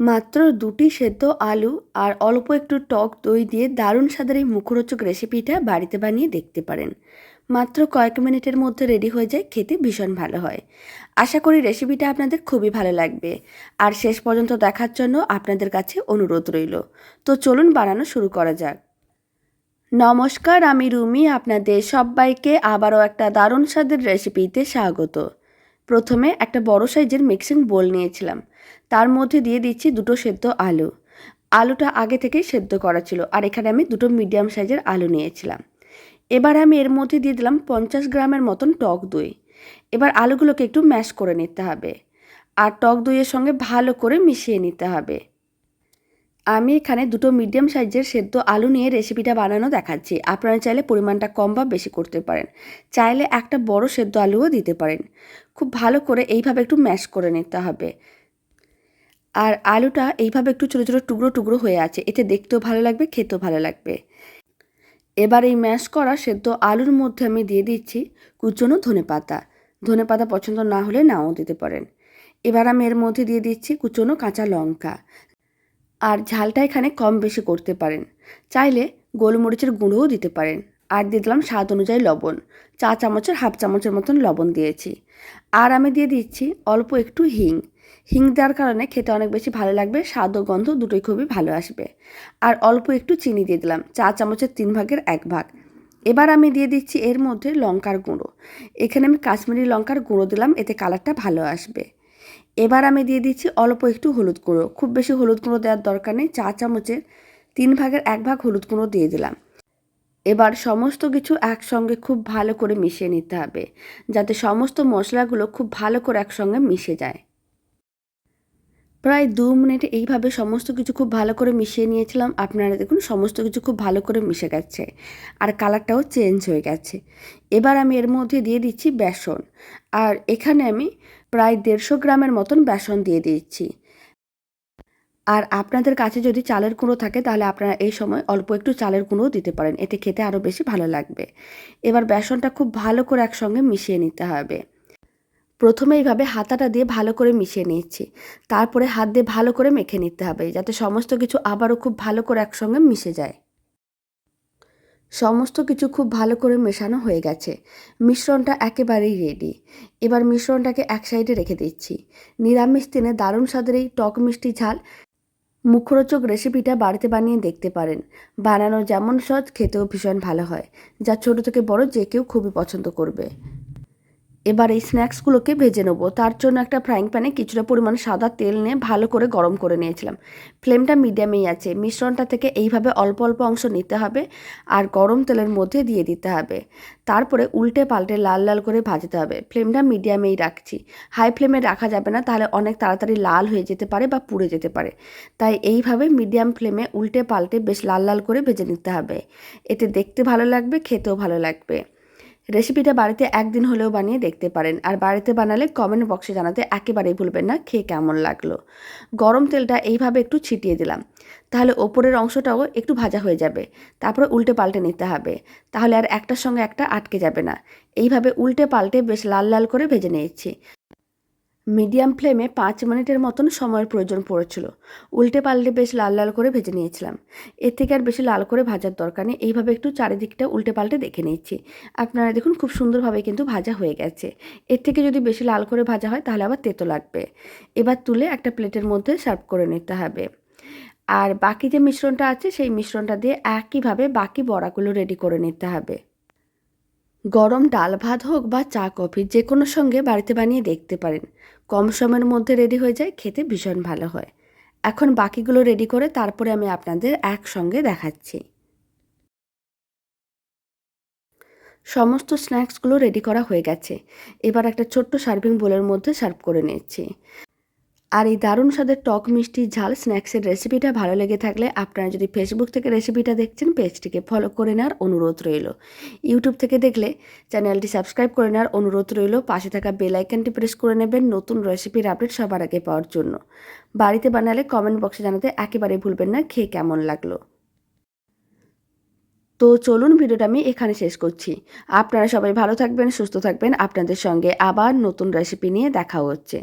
মাত্র দুটি সেদ্ধ আলু আর অল্প একটু টক দই দিয়ে দারুণ স্বাদের এই মুখরোচক রেসিপিটা বাড়িতে বানিয়ে দেখতে পারেন। মাত্র কয়েক মিনিটের মধ্যে রেডি হয়ে যায়, খেতে ভীষণ ভালো হয়। আশা করি রেসিপিটা আপনাদের খুবই ভালো লাগবে। আর শেষ পর্যন্ত দেখার জন্য আপনাদের কাছে অনুরোধ রইল। তো চলুন বানানো শুরু করা যাক। নমস্কার, আমি রুমি, আপনাদের সবাইকে আবারও একটা দারুণ স্বাদের রেসিপিতে স্বাগত। প্রথমে একটা বড় সাইজের মিক্সিং বোল নিয়েছিলাম। তার মধ্যে দিয়ে দিচ্ছি দুটো সেদ্ধ আলু। আলুটা আগে থেকেই সেদ্ধ করা ছিল আর এখানে আমি দুটো মিডিয়াম সাইজের আলু নিয়েছিলাম। এবার আমি এর মধ্যে দিয়ে দিলাম পঞ্চাশ গ্রামের মতন টক দই। এবার আলুগুলোকে একটু ম্যাশ করে নিতে হবে। আর টক দইয়ের সঙ্গে ভালো করে মিশিয়ে নিতে হবে। আমি এখানে দুটো মিডিয়াম সাইজের সেদ্ধ আলু নিয়ে রেসিপিটা বানানো দেখাচ্ছি। আপনারা চাইলে পরিমাণটা কম বা বেশি করতে পারেন। চাইলে একটা বড় সেদ্ধ আলুও দিতে পারেন। খুব ভালো করে এইভাবে একটু ম্যাশ করে নিতে হবে। আর আলুটা এইভাবে একটু ছোটো ছোটো, টুকরো টুকরো হয়ে আছে। এতে দেখতেও ভালো লাগবে, খেতেও ভালো লাগবে। এবার এই ম্যাশ করা সেদ্ধ আলুর মধ্যে আমি দিয়ে দিচ্ছি কুচনো ধনে পাতা। ধনে পাতা পছন্দ না হলে নাও দিতে পারেন। এবার আমি এর মধ্যে দিয়ে দিচ্ছি কুচনো কাঁচা লঙ্কা। আর ঝালটা এখানে কম বেশি করতে পারেন। চাইলে গোলমরিচের গুঁড়োও দিতে পারেন। আর দিয়ে দিলাম স্বাদ অনুযায়ী লবণ। চা চামচের, হাফ চামচের মতন লবণ দিয়েছি। আর আমি দিয়ে দিচ্ছি অল্প একটু হিং। হিং দেওয়ার কারণে খেতে অনেক বেশি ভালো লাগবে, স্বাদ ও গন্ধ দুটোই খুবই ভালো আসবে। আর অল্প একটু চিনি দিয়ে দিলাম, চা চামচের তিন ভাগের এক ভাগ। এবার আমি দিয়ে দিচ্ছি এর মধ্যে লঙ্কার গুঁড়ো। এখানে আমি কাশ্মীরি লঙ্কার গুঁড়ো দিলাম, এতে কালারটা ভালো আসবে। এবার আমি দিয়ে দিচ্ছি অল্প একটু হলুদ গুঁড়ো। খুব বেশি হলুদ গুঁড়ো দেওয়ার দরকার নেই, চা চামচের তিন ভাগের এক ভাগ হলুদ গুঁড়ো দিয়ে দিলাম। এবার সমস্ত কিছু একসঙ্গে খুব ভালো করে মিশিয়ে নিতে হবে, যাতে সমস্ত মশলাগুলো খুব ভালো করে একসঙ্গে মিশে যায়। প্রায় দু মিনিট এইভাবে সমস্ত কিছু খুব ভালো করে মিশিয়ে নিয়েছিলাম। আপনারা দেখুন, সমস্ত কিছু খুব ভালো করে মিশে গেছে। আর কালারটাও চেঞ্জ হয়ে গেছে। এবার আমি এর মধ্যে দিয়ে দিচ্ছি বেসন। আর এখানে আমি প্রায় দেড়শো গ্রামের মতন বেসন দিয়ে দিচ্ছি। আর আপনাদের কাছে যদি চালের কুঁড়ো থাকে, তাহলে আপনারা এই সময় অল্প একটু চালের গুঁড়োও দিতে পারেন। এতে খেতে আরও বেশি ভালো লাগবে। এবার বেসনটা খুব ভালো করে একসঙ্গে মিশিয়ে নিতে হবে। প্রথমে এইভাবে হাতাটা দিয়ে ভালো করে মিশিয়ে নিচ্ছি তারপরে হাত দিয়ে ভালো করে মেখে নিতে হবে, যাতে সমস্ত কিছু আবারও খুব ভালো করে একসঙ্গে মিশে যায়। সমস্ত কিছু খুব ভালো করে মেশানো হয়ে গেছে। মিশ্রণটা একেবারেই রেডি এবার মিশ্রণটাকে এক সাইডে রেখে দিচ্ছি। নিরামিষ দিনে দারুণ স্বাদের এই টক মিষ্টি ঝাল মুখরোচক রেসিপিটা বাড়িতে বানিয়ে দেখতে পারেন। বানানো যেমন সহজ খেতেও ভীষণ ভালো হয়, যা ছোটো থেকে বড় যে কেউ খুবই পছন্দ করবে। এবার এই স্ন্যাক্সগুলোকে ভেজে নেব। তার জন্য একটা ফ্রাইং প্যানে কিছুটা পরিমাণ সাদা তেল নিয়ে ভালো করে গরম করে নিয়েছিলাম। ফ্লেমটা মিডিয়ামেই আছে। মিশ্রণটা থেকে এইভাবে অল্প অল্প অংশ নিতে হবে আর গরম তেলের মধ্যে দিয়ে দিতে হবে। তারপরে উল্টে পাল্টে লাল লাল করে ভাজতে হবে। ফ্লেমটা মিডিয়ামেই রাখছি। হাই ফ্লেমে রাখা যাবে না, তাহলে অনেক তাড়াতাড়ি লাল হয়ে যেতে পারে বা পুড়ে যেতে পারে। তাই এইভাবে মিডিয়াম ফ্লেমে উল্টে পাল্টে বেশ লাল লাল করে ভেজে নিতে হবে। এতে দেখতে ভালো লাগবে, খেতেও ভালো লাগবে। রেসিপিটা বাড়িতে একদিন হলেও বানিয়ে দেখতে পারেন। আর বাড়িতে বানালে কমেন্ট বক্সে জানাতে একেবারেই ভুলবেন না, খেয়ে কেমন লাগল। গরম তেলটা এইভাবে একটু ছিটিয়ে দিলাম। তাহলে ওপরের অংশটাও একটু ভাজা হয়ে যাবে। তারপরে উল্টে পাল্টে নিতে হবে। তাহলে আর একটার সঙ্গে একটা আটকে যাবে না। এইভাবে উল্টে পাল্টে বেশ লাল লাল করে ভেজে নিয়েছি। মিডিয়াম ফ্লেমে পাঁচ মিনিটের মতন সময়ের প্রয়োজন পড়েছিল। উল্টে পাল্টে বেশ লাল লাল করে ভেজে নিয়েছিলাম। এর থেকে আর বেশি লাল করে ভাজার দরকার নেই। এইভাবে একটু চারিদিকটা উল্টে পাল্টে দেখে নিচ্ছি। আপনারা দেখুন খুব সুন্দরভাবে কিন্তু ভাজা হয়ে গেছে। এর থেকে যদি বেশি লাল করে ভাজা হয়, তাহলে আবার তেতো লাগবে। এবার তুলে একটা প্লেটের মধ্যে সার্ভ করে নিতে হবে। আর বাকি যে মিশ্রণটা আছে, সেই মিশ্রণটা দিয়ে একইভাবে বাকি বড়াগুলো রেডি করে নিতে হবে। গরম ডাল ভাত হোক বা চা, কফি, যে কোনো সঙ্গে বাড়িতে বানিয়ে দেখতে পারেন। কম সময়ের মধ্যে রেডি হয়ে যায়, খেতে ভীষণ ভালো হয়। এখন বাকিগুলো রেডি করে তারপরে আমি আপনাদের একসঙ্গে দেখাচ্ছি। সমস্ত স্ন্যাক্সগুলো রেডি করা হয়ে গেছে। এবার একটা ছোট্ট সার্ভিং বোলের মধ্যে সার্ভ করে নিচ্ছি। আর এই দারুণ স্বাদের টক মিষ্টি ঝাল স্ন্যাক্সের রেসিপিটা ভালো লেগে থাকলে আপনারা যদি ফেসবুক থেকে রেসিপিটা দেখছেন, পেজটিকে ফলো করে নেওয়ার অনুরোধ রইল। ইউটিউব থেকে দেখলে চ্যানেলটি সাবস্ক্রাইব করে নেওয়ার অনুরোধ রইল। পাশে থাকা বেল প্রেস করে নেবেন নতুন রেসিপির আপডেট সবার আগে পাওয়ার জন্য। বাড়িতে বানালে কমেন্ট বক্সে জানাতে একেবারে ভুলবেন না, খেয়ে কেমন লাগল? তো চলুন ভিডিওটা আমি এখানে শেষ করছি। আপনারা সবাই ভালো থাকবেন, সুস্থ থাকবেন। আপনাদের সঙ্গে আবার নতুন রেসিপি নিয়ে দেখা হচ্ছে।